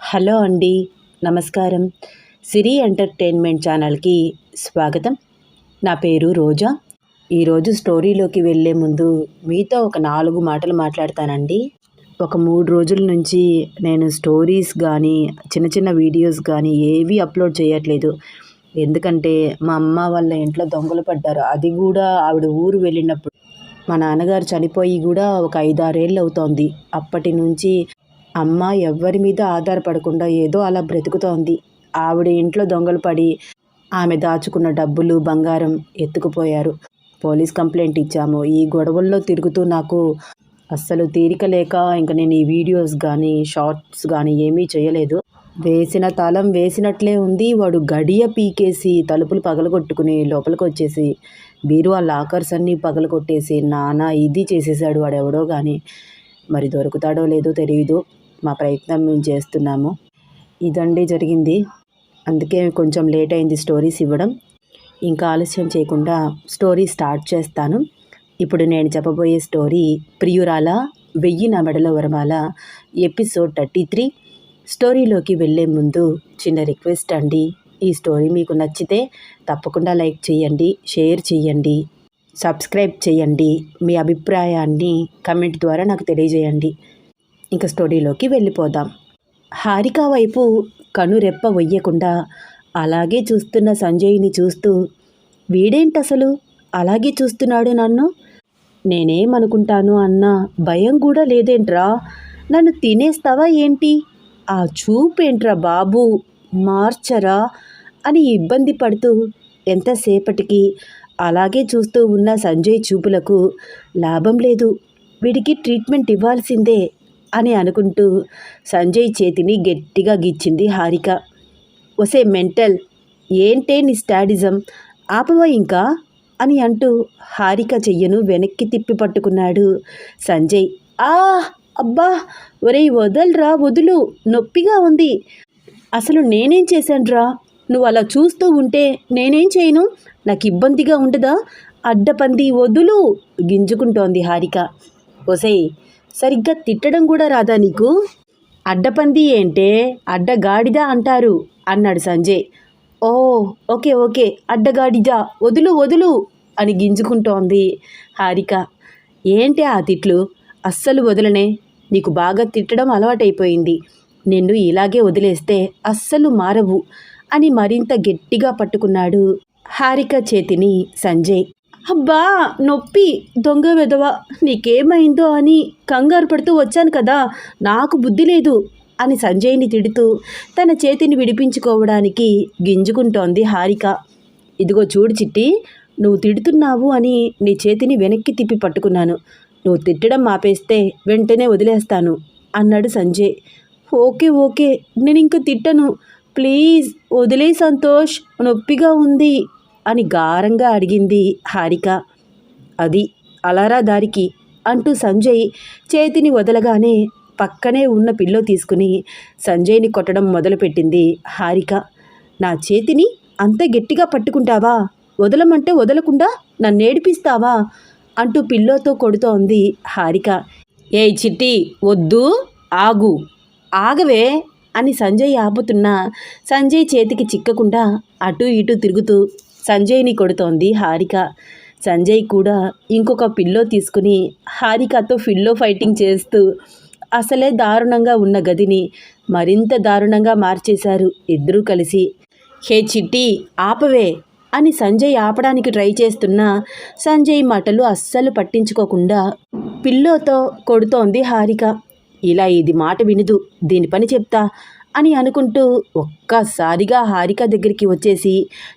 Hello అండి నమస్కారం. సిరి entertainment ఛానల్కి స్వాగతం. నా పేరు రోజా. ఈరోజు స్టోరీలోకి వెళ్ళే ముందు మీతో ఒక నాలుగు మాటలు మాట్లాడతానండి. ఒక మూడు రోజుల నుంచి నేను స్టోరీస్ కానీ చిన్న చిన్న వీడియోస్ కానీ ఏవి అప్లోడ్ చేయట్లేదు. ఎందుకంటే మా అమ్మ వాళ్ళ ఇంట్లో దొంగలు పడ్డారు. అది కూడా ఆవిడ ఊరు వెళ్ళినప్పుడు. మా నాన్నగారు చనిపోయి కూడా ఒక ఐదారేళ్ళు అవుతోంది. అప్పటి నుంచి అమ్మ ఎవ్వరి మీద ఆధారపడకుండా ఏదో అలా బ్రతుకుతోంది. ఆవిడ ఇంట్లో దొంగలు పడి ఆమె దాచుకున్న డబ్బులు బంగారం ఎత్తుకుపోయారు. పోలీస్ కంప్లైంట్ ఇచ్చాము. ఈ గొడవల్లో తిరుగుతూ నాకు అస్సలు తీరిక లేక ఇంకా నేను ఈ వీడియోస్ కానీ షార్ట్స్ కానీ ఏమీ చేయలేదు. వేసిన తలం వేసినట్లే ఉంది. వాడు గడియ పీకేసి తలుపులు పగలగొట్టుకుని లోపలికి వచ్చేసి బీరువా లాకర్స్ అన్నీ పగలగొట్టేసి నానా ఇది చేసేసాడు వాడు ఎవడో కానీ మరి దొరుకుతాడో లేదో తెలియదు మా ప్రయత్నం మేము చేస్తున్నాము. ఇదండి జరిగింది. అందుకే కొంచెం లేట్ అయింది స్టోరీస్ ఇవ్వడం. ఇంకా ఆలస్యం చేయకుండా స్టోరీ స్టార్ట్ చేస్తాను. ఇప్పుడు నేను చెప్పబోయే స్టోరీ ప్రియురాల వెయ్యి నా మెడల వరమాల ఎపిసోడ్ థర్టీ త్రీ. స్టోరీలోకి వెళ్ళే ముందు చిన్న రిక్వెస్ట్ అండి. ఈ స్టోరీ మీకు నచ్చితే తప్పకుండా లైక్ చేయండి షేర్ చేయండి సబ్స్క్రైబ్ చేయండి. మీ అభిప్రాయాన్ని కమెంట్ ద్వారా నాకు తెలియజేయండి. ఇంకా స్టోరీలోకి వెళ్ళిపోదాం. హారిక వైపు కనురెప్ప వెయ్యకుండా అలాగే చూస్తున్న సంజయ్ని చూస్తూ వీడేంటసలు? అలాగే చూస్తున్నాడు నన్ను? నేనేమనుకుంటాను అన్న భయం కూడా లేదేంట్రా? నన్ను తినేస్తావా ఏంటి? ఆ చూపేంట్రా బాబు? మార్చరా? అని ఇబ్బంది పడుతూ ఎంతసేపటికి అలాగే చూస్తూ ఉన్న సంజయ్ చూపులకు లాభం లేదు. వీడికి ట్రీట్మెంట్ ఇవ్వాల్సిందే. అని అనుకుంటూ సంజయ్ చేతిని గట్టిగా గిచ్చింది హారిక. ఒసే మెంటల్ ఏంటే నీ స్టాడిజం? ఆపవా ఇంకా? అని అంటూ హారిక చెయ్యను వెనక్కి తిప్పి పట్టుకున్నాడు సంజయ్. ఆ! అబ్బా! ఒరేయ్ వదలరా వదులు నొప్పిగా ఉంది. అసలు నేనేం చేశానురా? నువ్వు అలా చూస్తూ ఉంటే నేనేం చేయను? నాకు ఇబ్బందిగా ఉండదా? అడ్డపంది వదులు! గింజుకుంటోంది హారిక. ఒసేయ్ సరిగ్గా తిట్టడం కూడా రాదా నీకు? అడ్డపంది ఏంటే? అడ్డగాడిద అంటారు అన్నాడు సంజయ్. ఓ ఓకే ఓకే అడ్డగాడిద వదులు వదులు అని గింజుకుంటోంది హారిక. ఏంటి ఆ తిట్లు? అస్సలు వదలనే? నీకు బాగా తిట్టడం అలవాటైపోయింది. నిన్ను ఇలాగే వదిలేస్తే అస్సలు మారవు అని మరింత గట్టిగా పట్టుకున్నాడు హారిక చేతిని సంజయ్. అబ్బా నొప్పి దొంగ వెధవ నీకేమైందో అని కంగారు పడుతూ వచ్చాను కదా నాకు బుద్ధి లేదు అని సంజయ్ని తిడుతూ తన చేతిని విడిపించుకోవడానికి గింజుకుంటోంది హారిక. ఇదిగో చూడు చిట్టి నువ్వు తిడుతున్నావు అని నీ చేతిని వెనక్కి తిప్పి పట్టుకున్నాను. నువ్వు తిట్టడం ఆపేస్తే వెంటనే వదిలేస్తాను అన్నాడు సంజయ్. ఓకే ఓకే నేను ఇంక తిట్టను. ప్లీజ్ వదిలే సంతోష్ నొప్పిగా ఉంది. అని గారంగా అడిగింది హారిక. అది అలారా దారికి? అంటూ సంజయ్ చేతిని వదలగానే పక్కనే ఉన్న పిల్లో తీసుకుని సంజయ్ని కొట్టడం మొదలుపెట్టింది హారిక. నా చేతిని అంత గట్టిగా పట్టుకుంటావా? వదలమంటే వదలకుండా నన్నేడిపిస్తావా అంటూ పిల్లోతో కొడుతోంది హారిక. ఏయ్ చిట్టి వద్దు ఆగు. ఆగవే అని సంజయ్ ఆపుతున్నా సంజయ్ చేతికి చిక్కకుండా అటూ ఇటూ తిరుగుతూ సంజయ్ని కొడుతోంది హారిక. సంజయ్ కూడా ఇంకొక పిల్లో తీసుకుని హారికతో ఫిల్లో ఫైటింగ్ చేస్తూ అసలే దారుణంగా ఉన్న గదిని మరింత దారుణంగా మార్చేశారు ఇద్దరూ కలిసి. హే చిట్టి ఆపవే అని సంజయ్ ఆపడానికి ట్రై చేస్తున్నా సంజయ్ మాటలు అస్సలు పట్టించుకోకుండా పిల్లోతో కొడుతోంది హారిక. ఇలా ఇది మాట వినదు దీని పని చెప్తా అని అనుకుంటూ ఒక్కసారిగా హారిక దగ్గరికి వచ్చేసి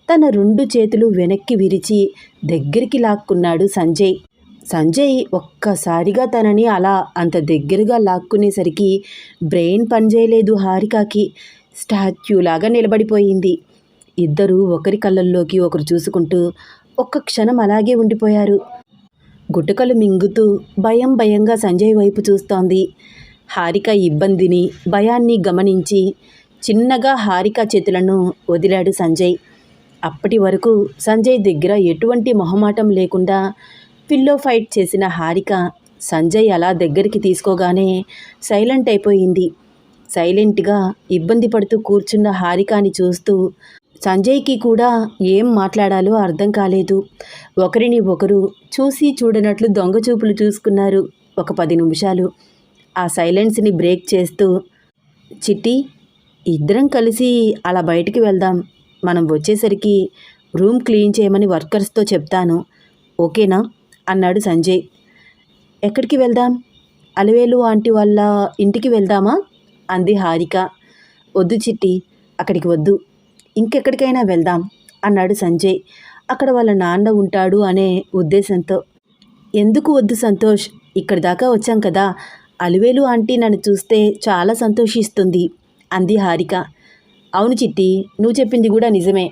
తన రెండు చేతులు వెనక్కి విరిచి దగ్గరికి లాక్కున్నాడు సంజయ్. సంజయ్ ఒక్కసారిగా తనని అలా అంత దగ్గరగా లాక్కునేసరికి బ్రెయిన్ పనిచేయలేదు హారికకి. స్టాచ్యూలాగా నిలబడిపోయింది. ఇద్దరు ఒకరి కళ్ళల్లోకి ఒకరు చూసుకుంటూ ఒక్క క్షణం అలాగే ఉండిపోయారు. గుటకలు మింగుతూ భయం భయంగా సంజయ్ వైపు చూస్తోంది. హారిక ఇబ్బందిని భయాన్ని గమనించి చిన్నగా హారిక చేతులను వదిలాడు సంజయ్. అప్పటి వరకు సంజయ్ దగ్గర ఎటువంటి మొహమాటం లేకుండా పిల్లో ఫైట్ చేసిన హారిక సంజయ్ అలా దగ్గరికి తీసుకోగానే సైలెంట్ అయిపోయింది. సైలెంట్గా ఇబ్బంది పడుతూ కూర్చున్న హారికాని చూస్తూ సంజయ్కి కూడా ఏం మాట్లాడాలో అర్థం కాలేదు. ఒకరిని ఒకరు చూసి చూడనట్లు దొంగచూపులు చూసుకున్నారు ఒక పది నిమిషాలు. ఆ సైలెన్స్ని బ్రేక్ చేస్తూ చిట్టి ఇద్దరం కలిసి అలా బయటికి వెళ్దాం. మనం వచ్చేసరికి రూమ్ క్లీన్ చేయమని వర్కర్స్తో చెప్తాను. ఓకేనా? అన్నాడు సంజయ్. ఎక్కడికి వెళ్దాం? అలవేలు ఆంటీ వాళ్ళ ఇంటికి వెళ్దామా? అంది హారిక. వద్దు చిట్టి అక్కడికి వద్దు. ఇంకెక్కడికైనా వెళ్దాం అన్నాడు సంజయ్. అక్కడ వాళ్ళ నాన్న ఉంటాడు అనే ఉద్దేశంతో. ఎందుకు వద్దు సంతోష్? ఇక్కడి దాకా వచ్చాం కదా. అలివేలు ఆంటీ నన్ను చూస్తే చాలా సంతోషిస్తుంది అంది హారిక. అవును చిట్టి నువ్వు చెప్పింది కూడా నిజమే.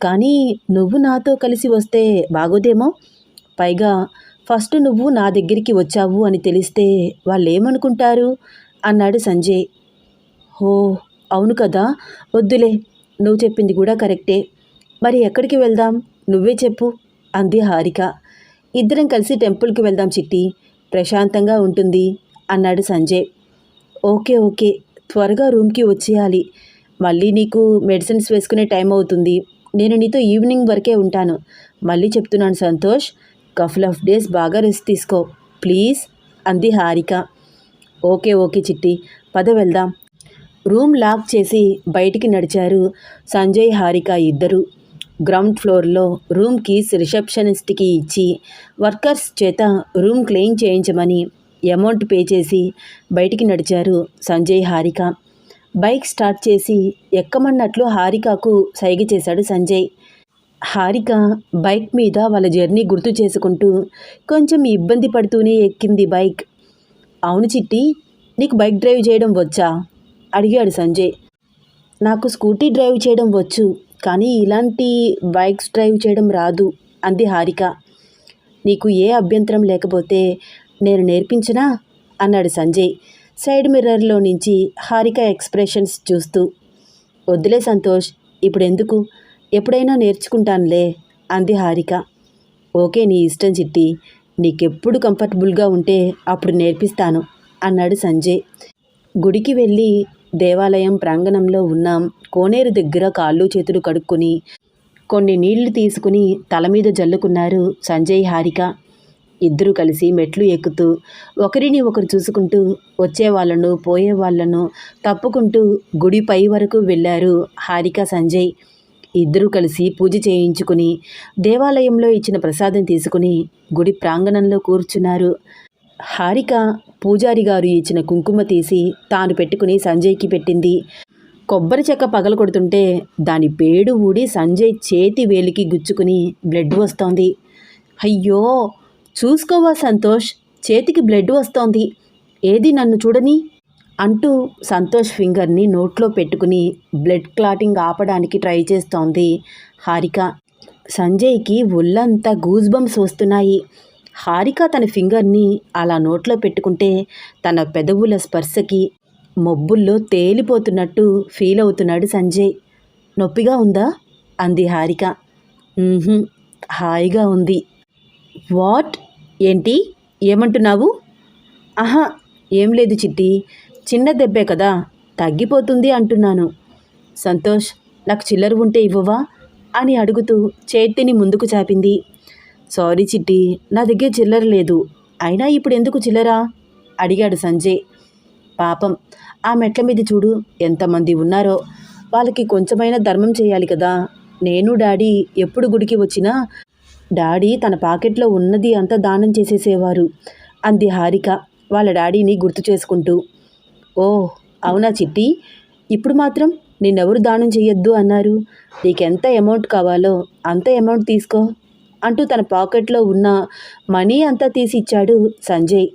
కానీ నువ్వు నాతో కలిసి వస్తే బాగోదేమో? పైగా ఫస్ట్ నువ్వు నా దగ్గరికి వచ్చావు అని తెలిస్తే వాళ్ళు ఏమనుకుంటారు అన్నాడు సంజయ్. ఓ అవును కదా. వద్దులే నువ్వు చెప్పింది కూడా కరెక్టే. మరి ఎక్కడికి వెళ్దాం? నువ్వే చెప్పు అంది హారిక. ఇద్దరం కలిసి టెంపుల్కి వెళ్దాం చిట్టి. ప్రశాంతంగా ఉంటుంది. అన్నాడు సంజయ్. Okay okay. త్వరగా రూమ్కి వచ్చేయాలి. మళ్ళీ నీకు మెడిసిన్స్ వేసుకునే టైం అవుతుంది. నేను నీతో ఈవినింగ్ వరకే ఉంటాను. మళ్ళీ చెప్తున్నాను సంతోష్. కఫుల్ ఆఫ్ డేస్ బాగా రెస్ట్ తీసుకో. ప్లీజ్ అంది హారిక. ఓకే ఓకే చిట్టి. పద వెళ్దాం. రూమ్ లాక్ చేసి బయటికి నడిచారు సంజయ్ హారిక ఇద్దరు. గ్రౌండ్ ఫ్లోర్లో రూమ్ కీస్ రిసెప్షనిస్ట్కి ఇచ్చి వర్కర్స్ చేత రూమ్ క్లీన్ చేయించమని అమౌంట్ పే చేసి బయటికి నడిచారు సంజయ్ హారిక. బైక్ స్టార్ట్ చేసి ఎక్కమన్నట్లు హారికకు సైగ చేశాడు సంజయ్. హారిక బైక్ మీద వాళ్ళ జర్నీ గుర్తు చేసుకుంటూ కొంచెం ఇబ్బంది పడుతూనే ఎక్కింది బైక్. అవును చిట్టి నీకు బైక్ డ్రైవ్ చేయడం వచ్చా? అడిగాడు సంజయ్. నాకు స్కూటీ డ్రైవ్ చేయడం వచ్చు కానీ ఇలాంటి బైక్స్ డ్రైవ్ చేయడం రాదు అంది హారిక. నీకు ఏ అభ్యంతరం లేకపోతే నేను నేర్పించనా? అన్నాడు సంజయ్ సైడ్ మిర్రర్లో నుంచి హారిక ఎక్స్ప్రెషన్స్ చూస్తూ. వద్దులే సంతోష్ ఇప్పుడు ఎందుకు ఎప్పుడైనా నేర్చుకుంటానులే అంది హారిక. ఓకే నీ ఇష్టం చిట్టి నీకెప్పుడు కంఫర్టబుల్గా ఉంటే అప్పుడు నేర్పిస్తాను అన్నాడు సంజయ్. గుడికి వెళ్ళి దేవాలయం ప్రాంగణంలో ఉన్న కోనేరు దగ్గర కాళ్ళు చేతులు కడుక్కొని కొన్ని నీళ్ళు తీసుకుని తల మీద జల్లుకున్నారు సంజయ్ హారిక. ఇద్దరు కలిసి మెట్లు ఎక్కుతూ ఒకరిని ఒకరు చూసుకుంటూ వచ్చే వాళ్ళను పోయే వాళ్ళను తప్పుకుంటూ గుడి పై వరకు వెళ్ళారు హారిక సంజయ్. ఇద్దరూ కలిసి పూజ చేయించుకుని దేవాలయంలో ఇచ్చిన ప్రసాదం తీసుకుని గుడి ప్రాంగణంలో కూర్చున్నారు. హారిక పూజారి గారు ఇచ్చిన కుంకుమ తీసి తాను పెట్టుకుని సంజయ్కి పెట్టింది. కొబ్బరి చెక్క పగల కొడుతుంటే దాని పేడు ఊడి సంజయ్ చేతి వేలికి గుచ్చుకుని బ్లడ్ వస్తోంది. అయ్యో! చూసుకోవా సంతోష్? చేతికి బ్లడ్ వస్తోంది. ఏది నన్ను చూడని? అంటూ సంతోష్ ఫింగర్ని నోట్లో పెట్టుకుని బ్లడ్ క్లాటింగ్ ఆపడానికి ట్రై చేస్తోంది హారిక. సంజయ్కి ఒళ్ళంతా గూజ్ బంప్స్ వస్తున్నాయి. హారిక తన ఫింగర్ని అలా నోట్లో పెట్టుకుంటే తన పెదవుల స్పర్శకి మొబ్బుల్లో తేలిపోతున్నట్టు ఫీల్ అవుతున్నాడు సంజయ్. నొప్పిగా ఉందా? అంది హారిక. హాయిగా ఉంది. వాట్? ఏంటి? ఏమంటున్నావు? ఆహా ఏం లేదు చిట్టి. చిన్న దెబ్బే కదా. తగ్గిపోతుంది అంటున్నాను. సంతోష్ నాకు చిల్లర ఉంటే ఇవ్వవా? అని అడుగుతూ చేతిని ముందుకు చాపింది. సారీ చిట్టి నా దగ్గర చిల్లర లేదు. అయినా ఇప్పుడు ఎందుకు చిల్లరా? అడిగాడు సంజయ్. పాపం ఆ మెట్ల మీద చూడు ఎంతమంది ఉన్నారో. వాళ్ళకి కొంచెమైనా ధర్మం చేయాలి కదా. నేను డాడీ ఎప్పుడు గుడికి వచ్చినా డాడీ తన పాకెట్లో ఉన్నది అంతా దానం చేసేసేవారు. అంది హారిక వాళ్ళ డాడీని గుర్తు చేసుకుంటూ. ఓ అవునా చిట్టి? ఇప్పుడు మాత్రం నిన్నెవరు దానం చెయ్యొద్దు అన్నారు. నీకెంత అమౌంట్ కావాలో అంత అమౌంట్ తీసుకో అంటూ తన పాకెట్లో ఉన్న మనీ అంతా తీసి ఇచ్చాడు సంజయ్.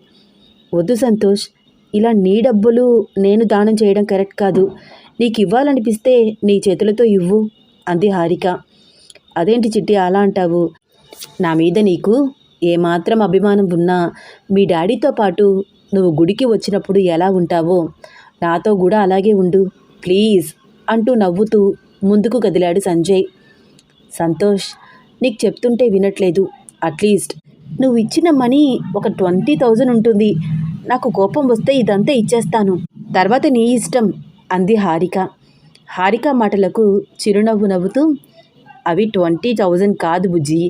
వద్దు సంతోష్ ఇలా నీ డబ్బులు నేను దానం చేయడం కరెక్ట్ కాదు. నీకు ఇవ్వాలనిపిస్తే నీ చేతులతో ఇవ్వు అంది హారిక. అదేంటి చిట్టి అలా అంటావు? నా మీద నీకు ఏమాత్రం అభిమానం ఉన్నా మీ డాడీతో పాటు నువ్వు గుడికి వచ్చినప్పుడు ఎలా ఉంటావో నాతో కూడా అలాగే ఉండు ప్లీజ్ అంటూ నవ్వుతూ ముందుకు కదిలాడు సంజయ్. సంతోష్ నీకు చెప్తుంటే వినట్లేదు. అట్లీస్ట్ నువ్వు ఇచ్చిన మనీ ఒక ట్వంటీ థౌజండ్ ఉంటుంది. నాకు కోపం వస్తే ఇదంతా ఇచ్చేస్తాను. తర్వాత నీ ఇష్టం అంది హారిక. హారిక మాటలకు చిరునవ్వు నవ్వుతూ అవి ట్వంటీ థౌజండ్ కాదు బుజ్జి.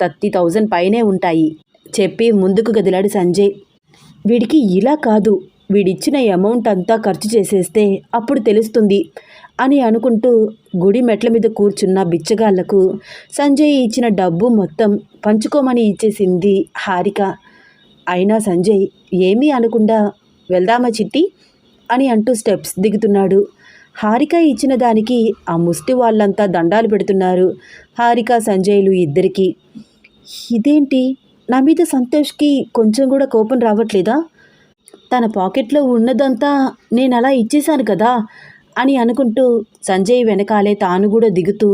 థర్టీ థౌజండ్ పైనే ఉంటాయి. చెప్పి ముందుకు గదిలాడు సంజయ్. వీడికి ఇలా కాదు. వీడిచ్చిన అమౌంట్ అంతా ఖర్చు చేసేస్తే అప్పుడు తెలుస్తుంది అని అనుకుంటూ గుడి మెట్ల మీద కూర్చున్న బిచ్చగాళ్ళకు సంజయ్ ఇచ్చిన డబ్బు మొత్తం పంచుకోమని ఇచ్చేసింది హారిక. అయినా సంజయ్ ఏమీ అనకుండా వెళ్దామా చిట్టి? అని అంటూ స్టెప్స్ దిగుతున్నాడు. హారిక ఇచ్చిన దానికి ఆ ముష్టి వాళ్ళంతా దండాలు పెడుతున్నారు. హారిక సంజయ్లు ఇద్దరికి ఇదేంటి? నా మీద సంతోష్కి కొంచెం కూడా కోపం రావట్లేదా? తన పాకెట్లో ఉన్నదంతా నేను అలా ఇచ్చేశాను కదా అని అనుకుంటూ సంజయ్ వెనకాలే తాను కూడా దిగుతూ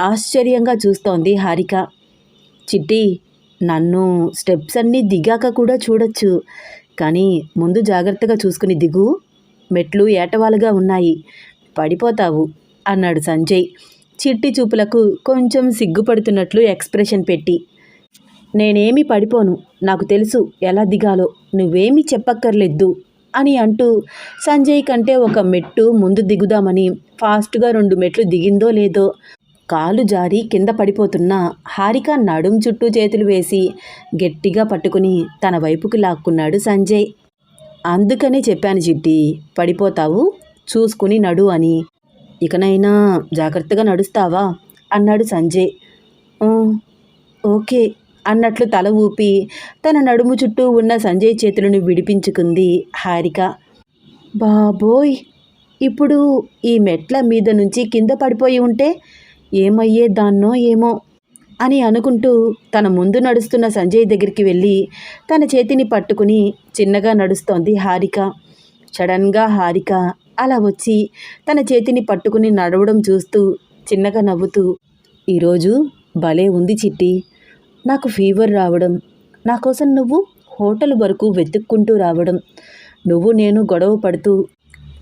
ఆశ్చర్యంగా చూస్తోంది హారిక. చిట్టి నన్ను స్టెప్స్ అన్నీ దిగాక కూడా చూడొచ్చు. కానీ ముందు జాగ్రత్తగా చూసుకుని దిగు. మెట్లు ఏటవాలుగా ఉన్నాయి. పడిపోతావు అన్నాడు సంజయ్. చిట్టి చూపులకు కొంచెం సిగ్గుపడుతున్నట్లు ఎక్స్ప్రెషన్ పెట్టి. నేనేమి పడిపోను నాకు తెలుసు ఎలా దిగాలో నువ్వేమీ చెప్పక్కర్లేదు అని అంటూ సంజయ్ కంటే ఒక మెట్టు ముందు దిగుదామని ఫాస్ట్గా రెండు మెట్లు దిగిందో లేదో కాలు జారి కింద పడిపోతున్న హారిక నడుం చుట్టూ చేతులు వేసి గట్టిగా పట్టుకుని తన వైపుకు లాక్కున్నాడు సంజయ్. అందుకనే చెప్పాను చిట్టి పడిపోతావు చూసుకుని నడు అని. ఇకనైనా జాగ్రత్తగా నడుస్తావా? అన్నాడు సంజయ్. ఓకే అన్నట్లు తల ఊపి తన నడుము చుట్టూ ఉన్న సంజయ్ చేతులను విడిపించుకుంది హారిక. బాబోయ్! ఇప్పుడు ఈ మెట్ల మీద నుంచి కింద పడిపోయి ఉంటే ఏమయ్యే దాన్నో ఏమో అని అనుకుంటూ తన ముందు నడుస్తున్న సంజయ్ దగ్గరికి వెళ్ళి తన చేతిని పట్టుకుని చిన్నగా నడుస్తోంది హారిక. సడన్గా హారిక అలా వచ్చి తన చేతిని పట్టుకుని నడవడం చూస్తూ చిన్నగా నవ్వుతూ ఈరోజు భలే ఉంది చిట్టి. నాకు ఫీవర్ రావడం నా కోసం నువ్వు హోటల్ వరకు వెతుక్కుంటూ రావడం నువ్వు నేను గొడవ పడుతూ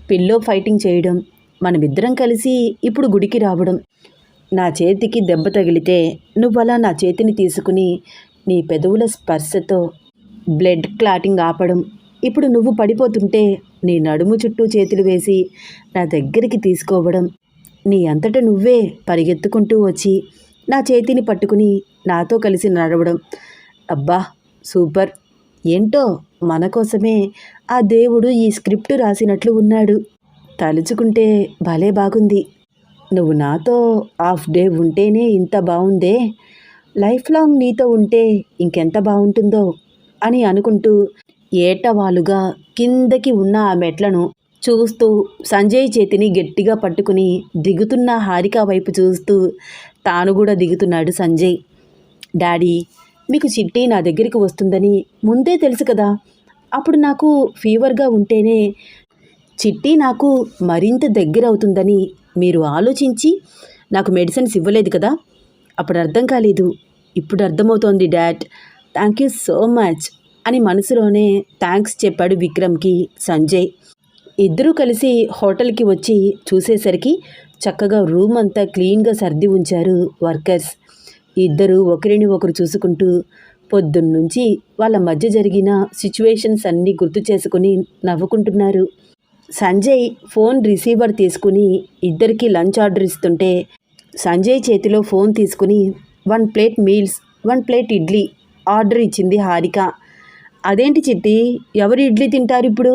పిల్లో ఫైటింగ్ చేయడం మనమిద్దరం కలిసి ఇప్పుడు గుడికి రావడం నా చేతికి దెబ్బ తగిలితే నువ్వలా నా చేతిని తీసుకుని నీ పెదవుల స్పర్శతో బ్లడ్ క్లాటింగ్ ఆపడం. ఇప్పుడు నువ్వు పడిపోతుంటే నీ నడుము చుట్టూ చేతులు వేసి నా దగ్గరికి తీసుకోవడం. నీ అంతట నువ్వే పరిగెత్తుకుంటూ వచ్చి నా చేతిని పట్టుకుని నాతో కలిసి నడవడం. అబ్బా సూపర్! ఏంటో మన కోసమే ఆ దేవుడు ఈ స్క్రిప్ట్ రాసినట్లు ఉన్నాడు. తలుచుకుంటే భలే బాగుంది. నువ్వు నాతో హాఫ్ డే ఉంటేనే ఇంత బాగుందే. లైఫ్ లాంగ్ నీతో ఉంటే ఇంకెంత బాగుంటుందో అని అనుకుంటూ ఏటవాలుగా కిందకి ఉన్న ఆ మెట్లను చూస్తూ సంజయ్ చేతిని గట్టిగా పట్టుకుని దిగుతున్న హారిక వైపు చూస్తూ తాను కూడా దిగుతున్నాడు సంజయ్. డాడీ మీకు చిట్టి నా దగ్గరికి వస్తుందని ముందే తెలుసు కదా. అప్పుడు నాకు ఫీవర్గా ఉంటేనే చిట్టి నాకు మరింత దగ్గర అవుతుందని మీరు ఆలోచించి నాకు మెడిసిన్స్ ఇవ్వలేదు కదా అప్పుడు అర్థం కాలేదు. ఇప్పుడు అర్థమవుతోంది dad. Thank you so much అని మనసులోనే థ్యాంక్స్ చెప్పాడు విక్రమ్కి సంజయ్. ఇద్దరూ కలిసి హోటల్కి వచ్చి చూసేసరికి చక్కగా రూమ్ అంతా క్లీన్గా సర్ది ఉంచారు వర్కర్స్. ఇద్దరు ఒకరిని ఒకరు చూసుకుంటూ పొద్దున్నుంచి వాళ్ళ మధ్య జరిగిన సిచ్యువేషన్స్ అన్నీ గుర్తు చేసుకుని నవ్వుకుంటున్నారు. సంజయ్ ఫోన్ రిసీవర్ తీసుకుని ఇద్దరికి లంచ్ ఆర్డర్ ఇస్తుంటే సంజయ్ చేతిలో ఫోన్ తీసుకుని one plate meals one plate idli order ఇచ్చింది హారిక. అదేంటి చిట్టి ఎవరు ఇడ్లీ తింటారు ఇప్పుడు?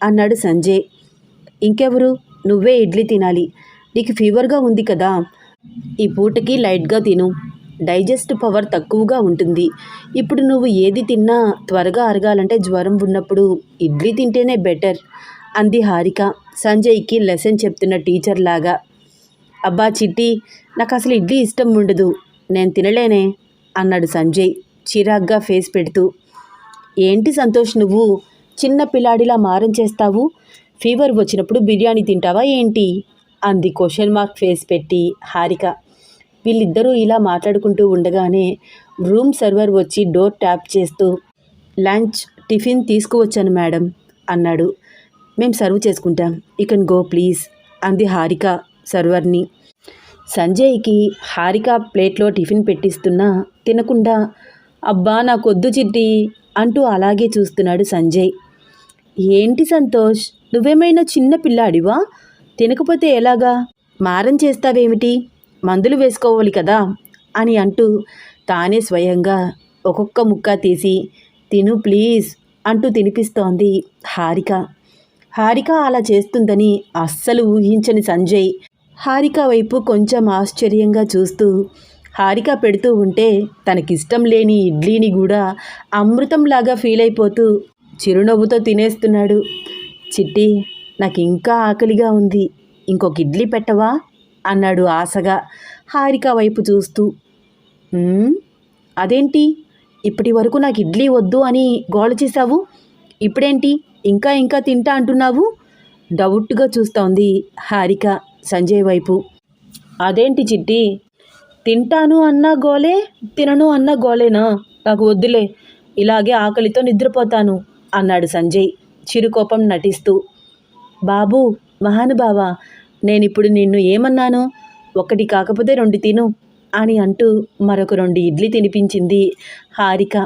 అన్నాడు సంజయ్. ఇంకెవరు? నువ్వే ఇడ్లీ తినాలి. నీకు ఫీవర్గా ఉంది కదా. ఈ పూటకి లైట్గా తిను. డైజెస్ట్ పవర్ తక్కువగా ఉంటుంది. ఇప్పుడు నువ్వు ఏది తిన్నా త్వరగా అరగాలంటే జ్వరం ఉన్నప్పుడు ఇడ్లీ తింటేనే బెటర్. అంది హారిక. సంజయ్కి లెసన్ చెప్తున్న టీచర్ లాగా. అబ్బా చిట్టి నాకు అసలు ఇడ్లీ ఇష్టం ఉండదు. నేను తినలేనే అన్నాడు సంజయ్ చిరాగ్గా ఫేస్ పెడుతూ. ఏంటి సంతోష్ నువ్వు? చిన్న పిల్లాడిలా మారం చేస్తావు? ఫీవర్ వచ్చినప్పుడు బిర్యానీ తింటావా ఏంటి? అంది క్వశ్చన్ మార్క్ ఫేస్ పెట్టి హారిక. వీళ్ళిద్దరూ ఇలా మాట్లాడుకుంటూ ఉండగానే రూమ్ సర్వర్ వచ్చి డోర్ ట్యాప్ చేస్తూ లంచ్ టిఫిన్ తీసుకువచ్చాను మేడం అన్నాడు. మేం సర్వ్ చేసుకుంటాం. యూ కెన్ గో ప్లీజ్ అంది హారిక సర్వర్ని. సంజయ్కి హారిక ప్లేట్లో టిఫిన్ పెట్టిస్తున్నా తినకుండా అబ్బా నాకొద్దు చిట్టి అంటూ అలాగే చూస్తున్నాడు సంజయ్. ఏంటి సంతోష్? నువ్వేమైనా చిన్న పిల్లాడివా? తినకపోతే ఎలాగా? మారం చేస్తావేమిటి? మందులు వేసుకోవాలి కదా అని అంటూ తానే స్వయంగా ఒక్కొక్క ముక్క తీసి తిను ప్లీజ్ అంటూ తినిపిస్తోంది హారిక. హారిక అలా చేస్తుందని అస్సలు ఊహించని సంజయ్. హారిక వైపు కొంచెం ఆశ్చర్యంగా చూస్తూ హారిక పెడుతూ ఉంటే తనకిష్టం లేని ఇడ్లీని కూడా అమృతంలాగా ఫీల్ అయిపోతూ చిరునవ్వుతో తినేస్తున్నాడు. చిట్టి నాకు ఇంకా ఆకలిగా ఉంది. ఇంకొక ఇడ్లీ పెట్టవా? అన్నాడు ఆశగా హారిక వైపు చూస్తూ. అదేంటి? ఇప్పటి వరకు నాకు ఇడ్లీ వద్దు అని గోల చేశావు? ఇప్పుడేంటి? ఇంకా ఇంకా తింటా అంటున్నావు? డౌట్గా చూస్తోంది హారిక సంజయ్ వైపు. అదేంటి చిట్టి? తింటాను అన్నా గోలే తినను అన్న గోలేనా? నాకు వద్దులే ఇలాగే ఆకలితో నిద్రపోతాను అన్నాడు సంజయ్ చిరుకోపం నటిస్తూ. బాబు మహానుభావ నేనిప్పుడు నిన్ను ఏమన్నాను? ఒకటి కాకపోతే రెండు తిను అని అంటూ మరొక రెండు ఇడ్లీ తినిపించింది హారిక.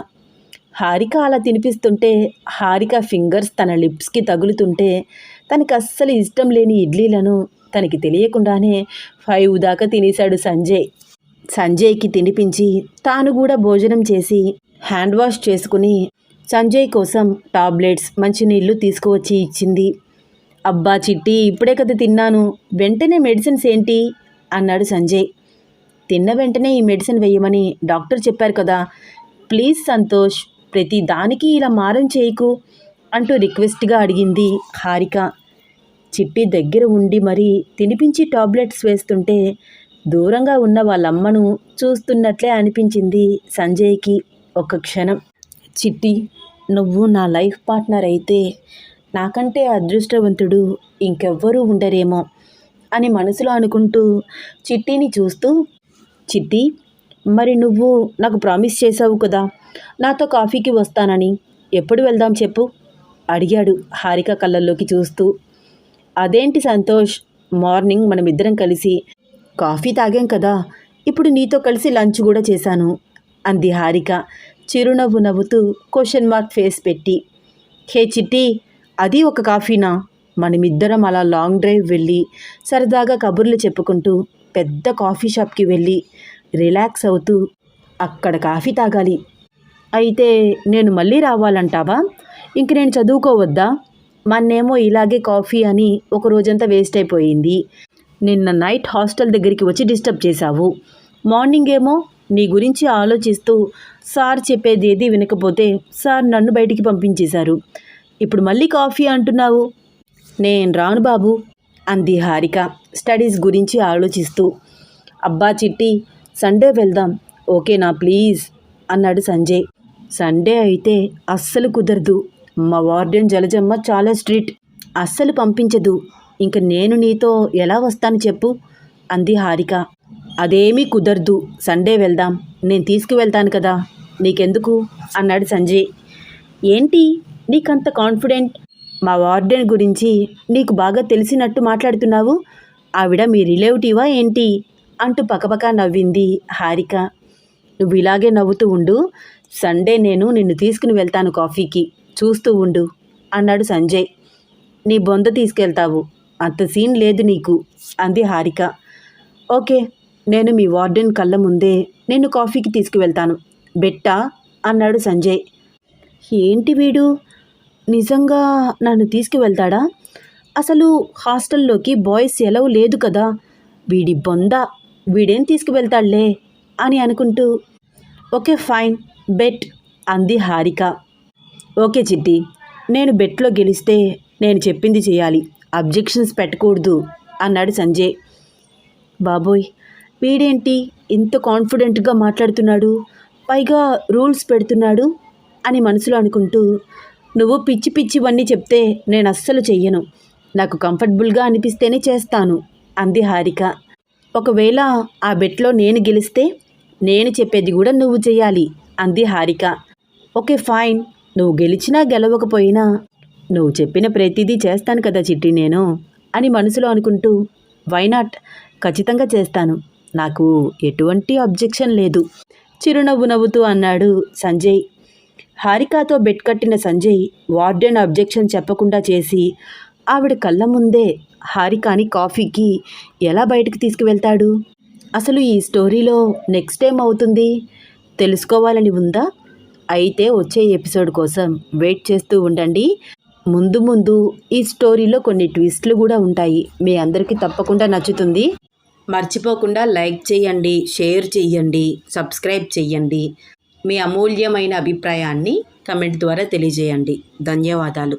హారిక అలా తినిపిస్తుంటే హారిక ఫింగర్స్ తన లిప్స్కి తగులుతుంటే తనకి అస్సలు ఇష్టం లేని ఇడ్లీలను తనకి తెలియకుండానే ఫైవ్ దాకా తినేశాడు సంజయ్. సంజయ్కి తినిపించి తాను కూడా భోజనం చేసి హ్యాండ్ వాష్ చేసుకుని సంజయ్ కోసం టాబ్లెట్స్ మంచినీళ్ళు తీసుకువచ్చి ఇచ్చింది. అబ్బా చిట్టి ఇప్పుడే కదా తిన్నాను. వెంటనే మెడిసిన్స్ ఏంటి? అన్నాడు సంజయ్. తిన్న వెంటనే ఈ మెడిసిన్ వేయమని డాక్టర్ చెప్పారు కదా. ప్లీజ్ సంతోష్ ప్రతి దానికి ఇలా మారం చేయకు అంటూ రిక్వెస్ట్గా అడిగింది హారిక. చిట్టి దగ్గర ఉండి మరీ తినిపించి టాబ్లెట్స్ వేస్తుంటే దూరంగా ఉన్న వాళ్ళమ్మను చూస్తున్నట్లే అనిపించింది సంజయ్కి ఒక క్షణం. చిట్టి నువ్వు నా లైఫ్ పార్ట్నర్ అయితే నాకంటే అదృష్టవంతుడు ఇంకెవ్వరూ ఉండరేమో అని మనసులో అనుకుంటూ చిట్టిని చూస్తూ చిట్టి మరి నువ్వు నాకు ప్రామిస్ చేసావు కదా? నాతో కాఫీకి వస్తానని. ఎప్పుడు వెళ్దాం చెప్పు? అడిగాడు హారిక కళ్ళల్లోకి చూస్తూ. అదేంటి సంతోష్? మార్నింగ్ మనమిద్దరం కలిసి కాఫీ తాగాం కదా ఇప్పుడు నీతో కలిసి లంచ్ కూడా చేశాను అంది హారిక చిరునవ్వు నవ్వుతూ క్వశ్చన్ మార్క్ ఫేస్ పెట్టి. హే చిట్టి అది ఒక కాఫీనా? మనమిద్దరం అలా లాంగ్ డ్రైవ్ వెళ్ళి సరదాగా కబుర్లు చెప్పుకుంటూ పెద్ద కాఫీ షాప్కి వెళ్ళి రిలాక్స్ అవుతూ అక్కడ కాఫీ తాగాలి అయితే నేను మళ్ళీ రావాలంటావా? ఇంక నేను చదువుకోవద్దా? మన్నేమో ఇలాగే కాఫీ అని ఒక రోజంతా వేస్ట్ అయిపోయింది. నిన్న నైట్ హాస్టల్ దగ్గరికి వచ్చి డిస్టర్బ్ చేశావు. మార్నింగ్ ఏమో నీ గురించి ఆలోచిస్తూ సార్ చెప్పేది ఏది వినకపోతే సార్ నన్ను బయటికి పంపించేశారు. ఇప్పుడు మళ్ళీ కాఫీ అంటున్నావు? నేను రాను బాబు అంది హారిక స్టడీస్ గురించి ఆలోచిస్తూ. అబ్బా చిట్టి సండే వెళ్దాం ఓకేనా ప్లీజ్? అన్నాడు సంజయ్. సండే అయితే అస్సలు కుదరదు. మా వార్డెన్ జలజమ్మ చాలా స్ట్రిక్ట్. అస్సలు పంపించదు. ఇంక నేను నీతో ఎలా వస్తాను చెప్పు? అంది హారిక. అదేమీ కుదరదు. సండే వెళ్దాం. నేను తీసుకువెళ్తాను కదా. నీకెందుకు? అన్నాడు సంజయ్. ఏంటి? నీకంత కాన్ఫిడెంట్? మా వార్డెన్ గురించి నీకు బాగా తెలిసినట్టు మాట్లాడుతున్నావు? ఆవిడ మీ రిలేటివా ఏంటి? అంటూ పకపక నవ్వింది హారిక. నువ్వు ఇలాగే నవ్వుతూ ఉండు. సండే నేను నిన్ను తీసుకుని వెళ్తాను కాఫీకి. చూస్తూ ఉండు అన్నాడు సంజయ్. నీ బొంద తీసుకెళ్తావు. అంత సీన్ లేదు నీకు అంది హారిక. ఓకే నేను మీ వార్డెన్ కళ్ళ ముందే నిన్ను కాఫీకి తీసుకువెళ్తాను. బెట్టా అన్నాడు సంజయ్. ఏంటి వీడు? నిజంగా నన్ను తీసుకువెళ్తాడా? అసలు హాస్టల్లోకి బాయ్స్ ఎలవ్ లేదు కదా. వీడి బొంద వీడేం తీసుకువెళ్తాడులే అని అనుకుంటూ. ఓకే ఫైన్ బెట్ అంది హారిక. ఓకే చిట్టి నేను బెట్లో గెలిస్తే నేను చెప్పింది చేయాలి. అబ్జెక్షన్స్ పెట్టకూడదు అన్నాడు సంజయ్. బాబోయ్ వీడేంటి ఇంత కాన్ఫిడెంట్గా మాట్లాడుతున్నాడు? పైగా రూల్స్ పెడుతున్నాడు? అని మనసులో అనుకుంటూ నువ్వు పిచ్చి పిచ్చివన్నీ చెప్తే నేను అస్సలు చెయ్యను. నాకు కంఫర్టబుల్గా అనిపిస్తేనే చేస్తాను అంది హారిక. ఒకవేళ ఆ బెట్లో నేను గెలిస్తే నేను చెప్పేది కూడా నువ్వు చేయాలి అంది హారిక. Okay fine. నువ్వు గెలిచినా గెలవకపోయినా నువ్వు చెప్పిన ప్రతిదీ చేస్తాను కదా చిట్టి నేను అని మనసులో అనుకుంటూ వైనాట్ ఖచ్చితంగా చేస్తాను. నాకు ఎటువంటి అబ్జెక్షన్ లేదు. చిరునవ్వు నవ్వుతూ అన్నాడు సంజయ్. హారికతో బెట్ కట్టిన సంజయ్ వార్డెన్ అబ్జెక్షన్ చెప్పకుండా చేసి ఆవిడ కళ్ళ ముందే హారికాని కాఫీకి ఎలా బయటకు తీసుకువెళ్తాడు? అసలు ఈ స్టోరీలో నెక్స్ట్ ఏం అవుతుంది? తెలుసుకోవాలని ఉందా? అయితే వచ్చే ఎపిసోడ్ కోసం వెయిట్ చేస్తూ ఉండండి. ముందు ముందు ఈ స్టోరీలో కొన్ని ట్విస్ట్లు కూడా ఉంటాయి. మీ అందరికీ తప్పకుండా నచ్చుతుంది. మర్చిపోకుండా లైక్ చేయండి షేర్ చేయండి సబ్స్క్రైబ్ చేయండి. మీ అమూల్యమైన అభిప్రాయాన్ని కమెంట్ ద్వారా తెలియజేయండి. ధన్యవాదాలు.